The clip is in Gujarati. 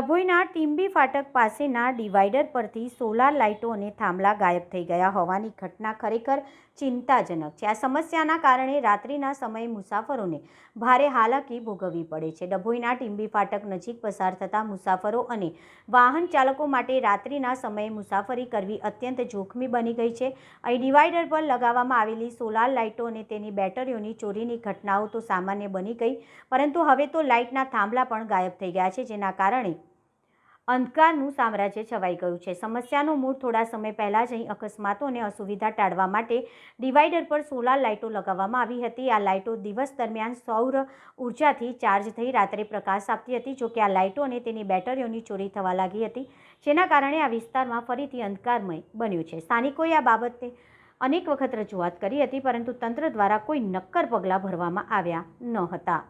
ડભોઈના ટીમ્બી ફાટક પાસેના ડિવાઈડર પરથી સોલાર લાઇટો અને થાંભલા ગાયબ થઈ ગયા હોવાની ઘટના ખરેખર ચિંતાજનક છે. આ સમસ્યાના કારણે રાત્રિના સમયે મુસાફરોને ભારે હાલાકી ભોગવવી પડે છે. ડભોઈના ટીમ્બી ફાટક નજીક પસાર થતા મુસાફરો અને વાહન ચાલકો માટે રાત્રિના સમયે મુસાફરી કરવી અત્યંત જોખમી બની ગઈ છે. અહીં ડિવાઈડર પર લગાવવામાં આવેલી સોલાર લાઇટો અને તેની બેટરીઓની ચોરીની ઘટનાઓ તો સામાન્ય બની ગઈ, પરંતુ હવે તો લાઇટના થાંભલા પણ ગાયબ થઈ ગયા છે, જેના કારણે અંધકારનું સામ્રાજ્ય છવાઈ ગયું છે. સમસ્યાનું મૂળ થોડા સમય પહેલાં જ અહીં અકસ્માતો અને અસુવિધા ટાળવા માટે ડિવાઈડર પર સોલાર લાઇટો લગાવવામાં આવી હતી. આ લાઇટો દિવસ દરમિયાન સૌર ઉર્જાથી ચાર્જ થઈ રાત્રે પ્રકાશ આપતી હતી જોકે આ લાઇટો અને તેની બેટરીઓની ચોરી થવા લાગી હતી, જેના કારણે આ વિસ્તારમાં ફરીથી અંધકારમય બન્યું છે. સ્થાનિકોએ આ બાબતે અનેક વખત રજૂઆત કરી હતી, પરંતુ તંત્ર દ્વારા કોઈ નક્કર પગલાં ભરવામાં આવ્યા ન હતા.